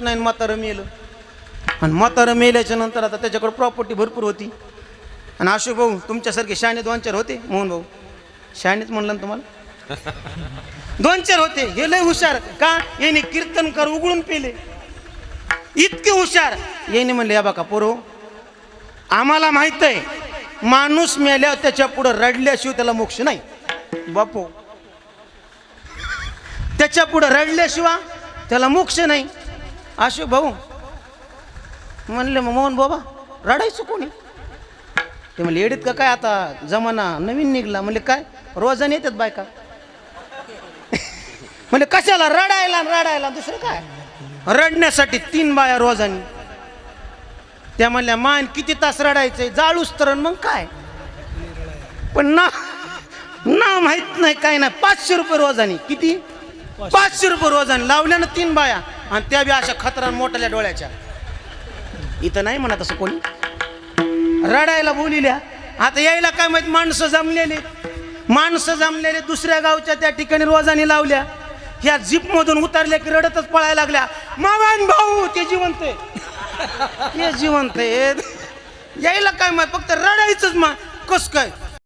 नाही म्हातारं मेलं. आणि म्हातारं मेल्याच्या नंतर आता त्याच्याकडे प्रॉपर्टी भरपूर होती. आणि अशोक भाऊ तुमच्यासारखे शाणे दोन चार होते मोहन भाऊ शाणेच म्हणलं ना तुम्हाला? दोन चार होते. हे लय हुशार. का? याने कीर्तनकार उघडून पेले. इतके हुशार. याने म्हणले या बघा पोरो आम्हाला माहीत आहे माणूस मेल्यावर त्याच्या पुढं रडल्याशिवाय त्याला मोक्ष नाही. बापू. त्याच्या पुढं रडल्याशिवाय त्याला मोक्ष नाही. अशोक भाऊ म्हणले मग मोहन बाबा रडायचं कोणी? ते म्हणले येडीत का काय आता जमाना नवीन निघला? म्हणले काय? रोजाने येतात बायका. म्हणजे कशाला? रडायला रडायला? दुसरं काय? रडण्यासाठी तीन बाया रोजानी. त्या म्हणल्या मान किती तास रडायचंय? जाळूच तर मग काय? पण ना ना माहीत नाही काय नाही. पाचशे रुपये रोजानी. किती? पाचशे रुपये रोजानी. लावल्यानं तीन बाया. आणि त्या बी अशा खतरा मोठ्या डोळ्याच्या. इथं नाही म्हणत असं कोणी. रडायला बोलिल्या. आता यायला काय माहीत माणसं जमलेले. माणसं जमलेले दुसऱ्या गावच्या त्या ठिकाणी रोजाने लावल्या. ह्या जीप मधून उतरल्या की रडतच पळायला लागल्या. मामान भाऊ ते जिवंत आहे. ते जिवंत आहे यायला काय माहीत फक्त रडायचंच मा कस काय?